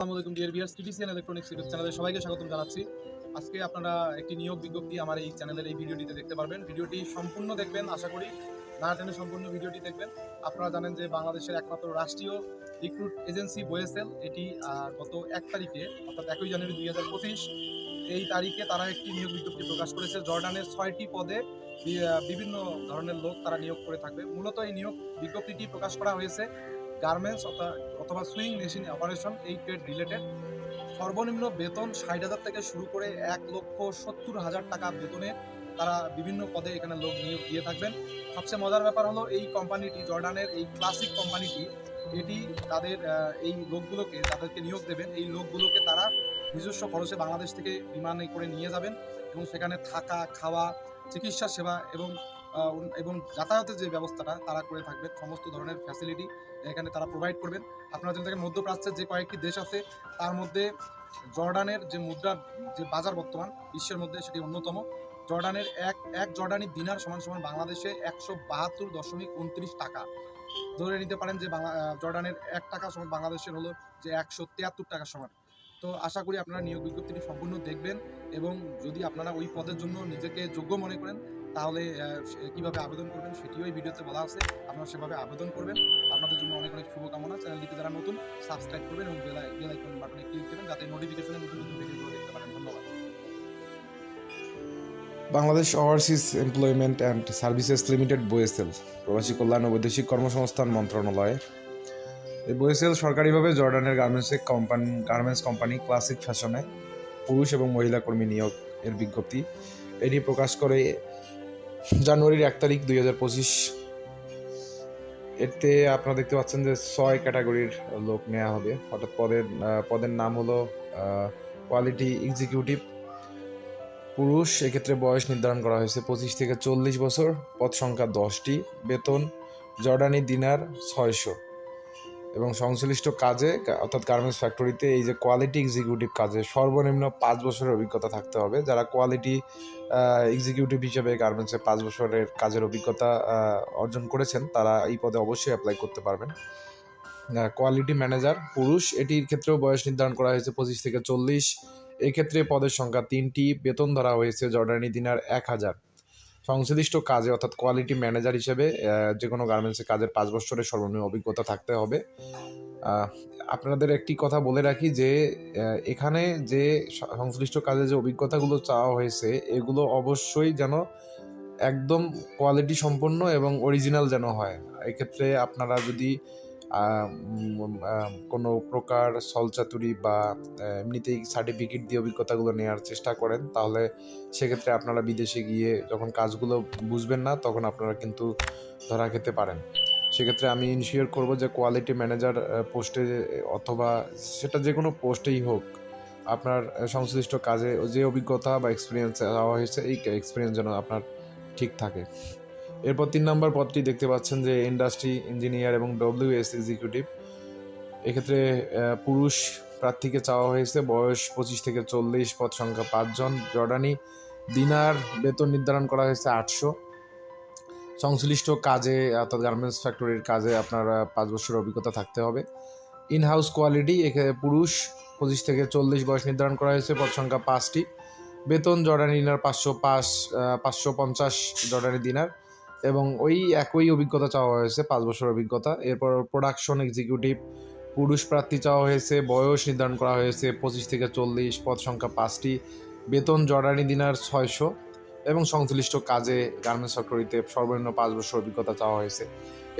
আসসালামু আলাইকুম, deer electronics YouTube চ্যানেলে সবাইকে জানাচ্ছি। আজকে আপনারা একটি নিয়োগ বিজ্ঞপ্তি আমার এই চ্যানেলের এই ভিডিওটিতে দেখতে পারবেন। ভিডিওটি সম্পূর্ণ দেখবেন, আশা করি না টেনে সম্পূর্ণ ভিডিওটি দেখবেন। আপনারা জানেন যে বাংলাদেশের একমাত্র রাষ্ট্রীয় রিক্রুট এজেন্সি এটি গত এক তারিখে, অর্থাৎ একই জানুয়ারি দুই হাজার পঁচিশ, এই তারিখে তারা একটি নিয়োগ বিজ্ঞপ্তি প্রকাশ করেছে। জর্ডানের ছয়টি পদে বিভিন্ন ধরনের লোক তারা নিয়োগ করে থাকবে। মূলত এই নিয়োগ বিজ্ঞপ্তিটি প্রকাশ করা হয়েছে গার্মেন্টস অথবা সুইং মেশিন অপারেশন এই ট্রেড রিলেটেড সর্বনিম্ন বেতন ষাট হাজার থেকে শুরু করে এক লক্ষ সত্তর হাজার টাকা বেতনে তারা বিভিন্ন পদে এখানে লোক নিয়োগ দিয়ে থাকবেন। সবচেয়ে মজার ব্যাপার হলো এই কোম্পানিটি জর্ডানের এই ক্লাসিক কোম্পানিটি এটি তাদের এই লোকগুলোকে তাদেরকে নিয়োগ দেবেন। এই লোকগুলোকে তারা নিজস্ব খরচে বাংলাদেশ থেকে বিমানে করে নিয়ে যাবেন এবং সেখানে থাকা, খাওয়া, চিকিৎসা সেবা এবং এবং যাতায়াতের যে ব্যবস্থাটা তারা করে থাকবেন সমস্ত ধরনের ফ্যাসিলিটি এখানে তারা প্রোভাইড করবেন। আপনারা জেনে থাকেন মধ্যপ্রাচ্যের যে কয়েকটি দেশ আছে, তার মধ্যে জর্ডানের যে মুদ্রার যে বাজার বর্তমান, বিশ্বের মধ্যে সেটি অন্যতম। জর্ডানের এক এক জর্ডানি দিনার সমান সমান বাংলাদেশে একশো বাহাত্তর দশমিক উনত্রিশ টাকা। ধরে নিতে পারেন যে বাংলা জর্ডানের এক টাকা সমান বাংলাদেশের হলো যে একশো তিয়াত্তর টাকা সমান। তো আশা করি আপনারা নিয়োগ বিজ্ঞপ্তিটি সম্পূর্ণ দেখবেন এবং যদি আপনারা ওই পদের জন্য নিজেকে যোগ্য মনে করেন তাহলে কীভাবে আবেদন করবেন সেটিও এই ভিডিওতে বলা আছে। আপনারা সেভাবে আবেদন করবেন। আপনাদের জন্য অনেক অনেক শুভকামনা। চ্যানেলটিতে যারা নতুন, সাবস্ক্রাইব করবেন এবং বেল বেল আইকন বাটনে ক্লিক দেবেন যাতে নোটিফিকেশনে নতুন নতুন ভিডিওগুলো দেখতে পারেন। ধন্যবাদ। Bangladesh overseas employment and services limited BOESL প্রবাসী কল্যাণ ও বৈদেশিক কর্মসংস্থান মন্ত্রণালয়। এই বয়েসেল সরকারিভাবে জর্ডানের garments company garments company classic ফ্যাশনে পুরুষ এবং মহিলা কর্মী নিয়োগ এর বিজ্ঞপ্তি। এটি প্রকাশ করে জানুয়ারির এক তারিখ দুই হাজার পঁচিশ। এতে আপনারা দেখতে পাচ্ছেন যে ছয় ক্যাটাগরির লোক নেওয়া হবে। অর্থাৎ পদের পদের নাম হলো কোয়ালিটি এক্সিকিউটিভ পুরুষ, এক্ষেত্রে বয়স নির্ধারণ করা হয়েছে পঁচিশ থেকে চল্লিশ বছর, পদ সংখ্যা দশটি। বেতন, জর্ডানি দিনার ছয়শো। এবং সংশ্লিষ্ট কাজে অর্থাৎ গার্মেন্টস ফ্যাক্টরিতে এই যে কোয়ালিটি এক্সিকিউটিভ কাজে সর্বনিম্ন পাঁচ বছরের অভিজ্ঞতা থাকতে হবে। যারা কোয়ালিটি এক্সিকিউটিভ হিসেবে গার্মেন্টসে পাঁচ বছরের কাজের অভিজ্ঞতা অর্জন করেছেন, তারা এই পদে অবশ্যই অ্যাপ্লাই করতে পারবেন। কোয়ালিটি ম্যানেজার পুরুষ, এটির ক্ষেত্রেও বয়স নির্ধারণ করা হয়েছে পঁচিশ থেকে চল্লিশ। এক্ষেত্রে পদের সংখ্যা তিনটি। বেতন ধরা হয়েছে জর্ডানি দিনার এক হাজার। সংশ্লিষ্ট কাজে, অর্থাৎ কোয়ালিটি ম্যানেজার হিসেবে যে কোনো গার্মেন্টসে কাজের পাঁচ বছরের সর্বনিম্ন অভিজ্ঞতা থাকতে হবে। আপনাদের একটি কথা বলে রাখি যে এখানে যে সংশ্লিষ্ট কাজে যে অভিজ্ঞতাগুলো চাওয়া হয়েছে, এগুলো অবশ্যই যেন একদম কোয়ালিটি সম্পন্ন এবং অরিজিনাল যেন হয়। এক্ষেত্রে আপনারা যদি কোনো প্রকার সলচাতুরি বা এমনিতেই সার্টিফিকেট দিয়ে অভিজ্ঞতাগুলো নেওয়ার চেষ্টা করেন, তাহলে সেক্ষেত্রে আপনারা বিদেশে গিয়ে যখন কাজগুলো বুঝবেন না, তখন আপনারা কিন্তু ধরা খেতে পারেন। সেক্ষেত্রে আমি ইনশিওর করব যে কোয়ালিটি ম্যানেজার পোস্টে অথবা সেটা যে কোনো পোস্টেই হোক, আপনার সংশ্লিষ্ট কাজে যে অভিজ্ঞতা বা এক্সপিরিয়েন্স হয়েছে, এই এক্সপিরিয়েন্স যেন আপনার ঠিক থাকে। এরপর তিন নম্বর পদটি দেখতে পাচ্ছেন যে ইন্ডাস্ট্রি ইঞ্জিনিয়ার এবং ডব্লিউ এস এক্সিকিউটিভ এক্ষেত্রে পুরুষ প্রার্থীকে চাওয়া হয়েছে। বয়স পঁচিশ থেকে চল্লিশ, পদ সংখ্যা পাঁচজন। জর্ডানি দিনার বেতন নির্ধারণ করা হয়েছে আটশো। সংশ্লিষ্ট কাজে, অর্থাৎ গার্মেন্টস ফ্যাক্টরির কাজে আপনার পাঁচ বছরের অভিজ্ঞতা থাকতে হবে। ইন হাউস কোয়ালিটি এখানে পুরুষ পঁচিশ থেকে চল্লিশ বয়স নির্ধারণ করা হয়েছে, পদ সংখ্যা পাঁচটি। বেতন জর্ডানি দিনার পাঁচশো পাঁচ পাঁচশো পঞ্চাশ জর্ডানি দিনার। এবং ওই একই অভিজ্ঞতা চাওয়া হয়েছে, পাঁচ বছর অভিজ্ঞতা। এরপর প্রোডাকশন এক্সিকিউটিভ পুরুষ প্রার্থী চাওয়া হয়েছে, বয়স নির্ধারণ করা হয়েছে পঁচিশ থেকে চল্লিশ, পদ সংখ্যা পাঁচটি, বেতন জর্ডানি দিনার ছয়শো এবং সংশ্লিষ্ট কাজে গার্মেন্টস ফ্যাক্টরিতে সর্বনিম্ন পাঁচ বছর অভিজ্ঞতা চাওয়া হয়েছে।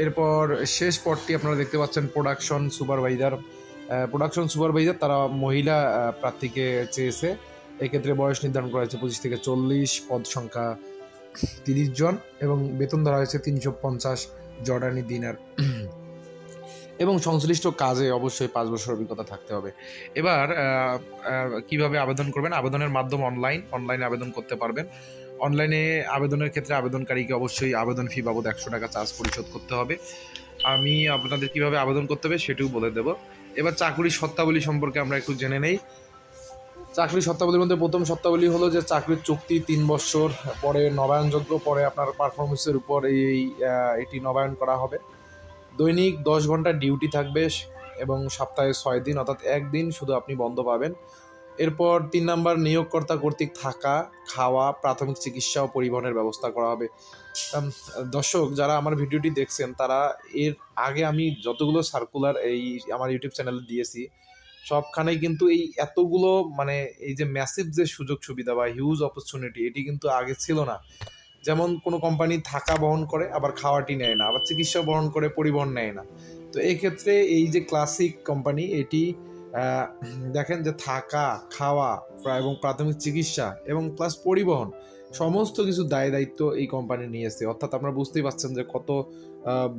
এরপর শেষ পদটি আপনারা দেখতে পাচ্ছেন প্রোডাকশন সুপারভাইজার প্রোডাকশন সুপারভাইজার তারা মহিলা প্রার্থীকে চেয়েছে, এক্ষেত্রে বয়স নির্ধারণ করা হয়েছে পঁচিশ থেকে চল্লিশ, পদ সংখ্যা তিরিশ জন এবং বেতন ধরা হয়েছে তিনশো পঞ্চাশ জর্ডানি দিনার। এবং সংশ্লিষ্ট কাজে অবশ্যই পাঁচ বছর অভিজ্ঞতা থাকতে হবে। এবার কীভাবে আবেদন করবেন? আবেদনের মাধ্যম অনলাইন অনলাইনে আবেদন করতে পারবেন। অনলাইনে আবেদনের ক্ষেত্রে আবেদনকারীকে অবশ্যই আবেদন ফি বাবদ একশো টাকা চার্জ পরিশোধ করতে হবে। আমি আপনাদের কীভাবে আবেদন করতে হবে সেটিও বলে দেব। এবার চাকরির শর্তাবলী সম্পর্কে আমরা একটু জেনে নেই। চাকরির শর্তাবলীর মধ্যে প্রথম শর্তাবলী হলো যে চাকরির চুক্তি তিন বছর, পরে নবায়নযোগ্য পরে আপনার পারফরমেন্সের উপর এই এটি নবায়ন করা হবে। দৈনিক দশ ঘণ্টা ডিউটি থাকবে এবং সপ্তাহে ছয় দিন, অর্থাৎ একদিন শুধু আপনি বন্ধ পাবেন। এরপর তিন নাম্বার, নিয়োগকর্তা কর্তৃক থাকা, খাওয়া, প্রাথমিক চিকিৎসা ও পরিবহনের ব্যবস্থা করা হবে। দর্শক, যারা আমার ভিডিওটি দেখছেন, তারা এর আগে আমি যতগুলো সার্কুলার এই আমার ইউটিউব চ্যানেলে দিয়েছি সবখানেই কিন্তু এই এতগুলো মানে এই যে ম্যাসিভ যে সুযোগ সুবিধা বা হিউজ অপরচুনিটি এটি কিন্তু আগে ছিল না। যেমন কোনো কোম্পানি থাকা বহন করে, আবার খাওয়াটি নেয় না, আবার চিকিৎসা বহন করে, পরিবহন নেয় না। তো এই ক্ষেত্রে এই যে ক্লাসিক কোম্পানি এটি দেখেন যে থাকা, খাওয়া এবং প্রাথমিক চিকিৎসা, এবং প্লাস পরিবহন, সমস্ত কিছু দায় দায়িত্ব এই কোম্পানি নিয়েছে। অর্থাৎ আপনারা বুঝতেই পারছেন যে কত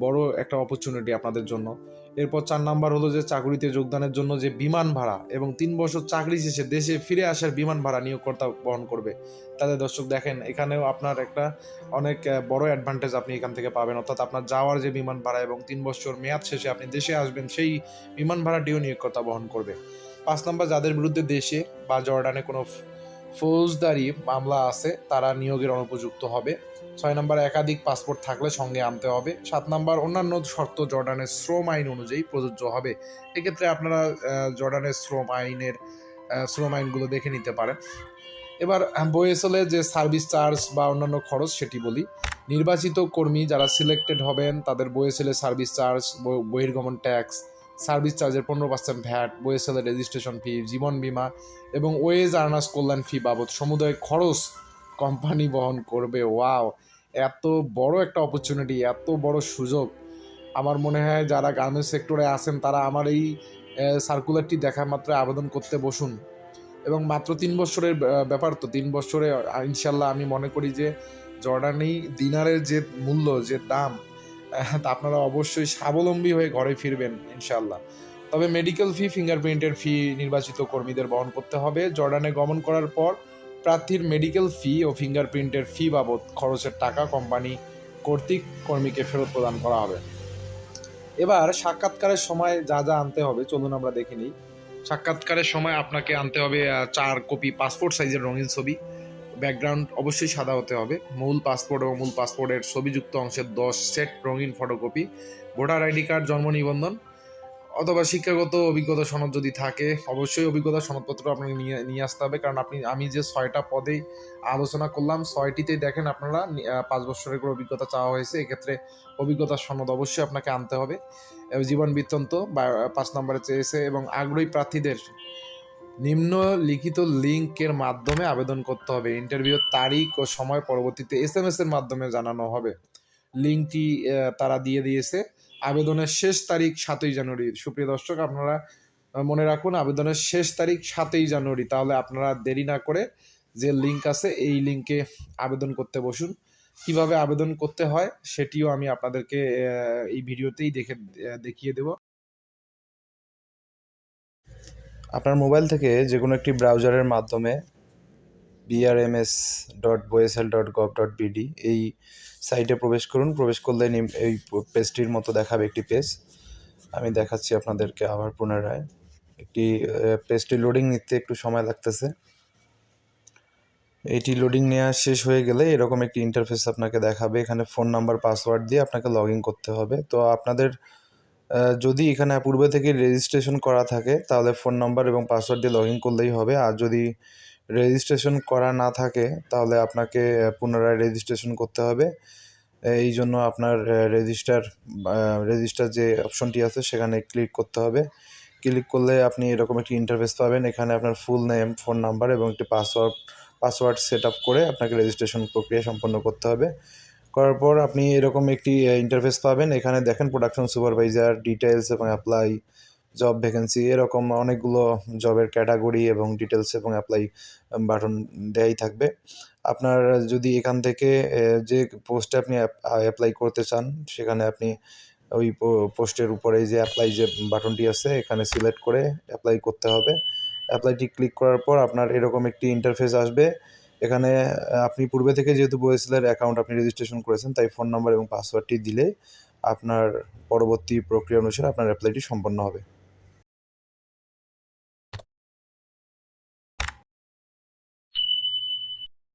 বড় একটা অপরচুনিটি আপনাদের জন্য। এরপর চার নাম্বার হলো যে চাকরিতে যোগদানের জন্য যে বিমান ভাড়া এবং তিন বছর চাকরি শেষে দেশে ফিরে আসার বিমান ভাড়া নিয়োগকর্তা বহন করবে। তাহলে দর্শক দেখেন, এখানেও আপনার একটা অনেক বড় অ্যাডভান্টেজ আপনি এখান থেকে পাবেন। অর্থাৎ আপনার যাওয়ার যে বিমান ভাড়া এবং তিন বছর মেয়াদ শেষে আপনি দেশে আসবেন, সেই বিমান ভাড়াটিও নিয়োগকর্তা বহন করবে। পাঁচ নম্বর, যাদের বিরুদ্ধে দেশে বা জর্ডানে কোনো ফৌজদারি মামলা আছে, তারা নিয়োগের অনুপযুক্ত হবে। ছয় নম্বর, একাধিক পাসপোর্ট থাকলে সঙ্গে আনতে হবে। সাত নম্বর, অন্যান্য শর্ত জর্ডানের শ্রম আইন অনুযায়ী প্রযোজ্য হবে। এক্ষেত্রে আপনারা জর্ডানের শ্রম আইনের শ্রম আইনগুলো দেখে নিতে পারেন। এবার, বইএসএলে যে সার্ভিস চার্জ বা অন্যান্য খরচ সেটি বলি। নির্বাচিত কর্মী যারা সিলেক্টেড হবেন, তাদের বইএসএলে সার্ভিস চার্জ বহির্গমন ট্যাক্স সার্ভিস চার্জের পনেরো পার্সেন্ট ভ্যাট বইএসএলের রেজিস্ট্রেশন ফি জীবন বীমা এবং ওয়েজ আর্নার্স কল্যাণ ফি বাবদ সমুদায় খরচ কোম্পানি বহন করবে। ওয়াও এত বড় একটা অপরচুনিটি এত বড় সুযোগ। আমার মনে হয় যারা গার্মেন্টস সেক্টরে আছেন, তারা আমার এই সার্কুলারটি দেখা মাত্র আবেদন করতে বসুন। এবং মাত্র তিন বছরের ব্যাপার তো, তিন বছরে ইনশাল্লাহ আমি মনে করি যে জর্ডানি দিনারের যে মূল্য, যে দাম তা আপনারা অবশ্যই স্বাবলম্বী হয়ে ঘরে ফিরবেন ইনশাল্লাহ তবে মেডিকেল ফি ফিঙ্গারপ্রিন্টের ফি নির্বাচিত কর্মীদের বহন করতে হবে। জর্ডানে গমন করার পর প্রার্থীর মেডিকেল ফি ও ফিঙ্গারপ্রিন্টের ফি বাবদ খরচের টাকা কোম্পানি কর্তৃক কর্মীকে ফেরত প্রদান করা হবে। এবার সাক্ষাৎকারের সময় যা যা আনতে হবে, চলুন আমরা দেখে নিই। সাক্ষাৎকারের সময় আপনাকে আনতে হবে চার কপি পাসপোর্ট সাইজের রঙিন ছবি। ব্যাকগ্রাউন্ড অবশ্যই সাদা হতে হবে। মূল পাসপোর্ট এবং মূল পাসপোর্টের ছবিযুক্ত অংশের দশ সেট রঙিন ফটোকপি ভোটার আইডি কার্ড, জন্ম নিবন্ধন অথবা শিক্ষাগত অভিজ্ঞতা সনদ যদি থাকে, অবশ্যই অভিজ্ঞতা সনদপত্র আপনাকে নিয়ে নিয়ে আসতে হবে। কারণ আপনি, আমি যে ছয়টা পদেই আলোচনা করলাম, ছয়টিতেই দেখেন আপনারা পাঁচ বছরের করে অভিজ্ঞতা চাওয়া হয়েছে। এক্ষেত্রে অভিজ্ঞতার সনদ অবশ্যই আপনাকে আনতে হবে। জীবন বৃত্তান্ত বা, পাঁচ নম্বরে চেয়েছে এবং আগ্রহী প্রার্থীদের নিম্নলিখিত লিঙ্কের মাধ্যমে আবেদন করতে হবে। ইন্টারভিউর তারিখ ও সময় পরবর্তীতে এস এম এস এর মাধ্যমে জানানো হবে। লিঙ্কটি তারা দিয়ে দিয়েছে। আবেদনের শেষ তারিখ সাতই জানুয়ারি। সুপ্রিয় দর্শক, আপনারা মনে রাখুন, আবেদনের শেষ তারিখ সাতই জানুয়ারি। তাহলে আপনারা দেরি না করে যে লিঙ্ক আছে, এই লিঙ্কে আবেদন করতে বসুন। কীভাবে আবেদন করতে হয়, সেটিও আমি আপনাদেরকে এই ভিডিওতেই দেখে দেখিয়ে দেব। আপনার মোবাইল থেকে যে কোনো একটি ব্রাউজারের মাধ্যমে BRMS dot BOESL dot gov dot BD এই সাইটে প্রবেশ করুন। প্রবেশ করলে এই পেজটির মতো দেখাবে একটি পেজ। আমি দেখাচ্ছি আপনাদেরকে আবার পুনরায়। একটি পেজটি লোডিং নিতে একটু সময় লাগতেছে। এটি লোডিং নেওয়া শেষ হয়ে গেলে এরকম একটি ইন্টারফেস আপনাকে দেখাবে। এখানে ফোন নাম্বার পাসওয়ার্ড দিয়ে আপনাকে লগ করতে হবে। তো আপনাদের যদি এখানে পূর্বে থেকে রেজিস্ট্রেশন করা থাকে, তাহলে ফোন নাম্বার এবং পাসওয়ার্ড দিয়ে লগ ইন করলেই হবে। আর যদি রেজিস্ট্রেশন করা না থাকে, তাহলে আপনাকে পুনরায় রেজিস্ট্রেশন করতে হবে। এই জন্য আপনার রেজিস্টার রেজিস্টার যে অপশনটি আছে, সেখানে ক্লিক করতে হবে। ক্লিক করলে আপনি এরকম একটি ইন্টারফেস পাবেন। এখানে আপনার ফুল নেম ফোন নাম্বার এবং একটি পাসওয়ার্ড পাসওয়ার্ড সেট আপ করে আপনাকে রেজিস্ট্রেশন প্রক্রিয়া সম্পন্ন করতে হবে। করার পর আপনি এরকম একটি ইন্টারফেস পাবেন। এখানে দেখেন প্রোডাকশন সুপারভাইজার ডিটেলস এবং অ্যাপ্লাই জব ভ্যাকেন্সি এরকম অনেকগুলো জবের ক্যাটাগরি এবং ডিটেলস এবং অ্যাপ্লাই বাটন দেয়াই থাকবে। আপনার যদি এখান থেকে যে পোস্টে আপনি অ্যাপ্লাই করতে চান, সেখানে আপনি ওই পোস্টের উপরে যে অ্যাপ্লাই যে বাটনটি আছে, এখানে সিলেক্ট করে অ্যাপ্লাই করতে হবে। অ্যাপ্লাইটি ক্লিক করার পর আপনার এরকম একটি ইন্টারফেস আসবে। এখানে আপনি পূর্বে থেকে যেহেতু বয়েসলার অ্যাকাউন্ট আপনি রেজিস্ট্রেশন করেছেন, তাই ফোন নাম্বার এবং পাসওয়ার্ডটি দিলে আপনার পরবর্তী প্রক্রিয়া অনুসারে আপনার অ্যাপ্লাইটি সম্পন্ন হবে।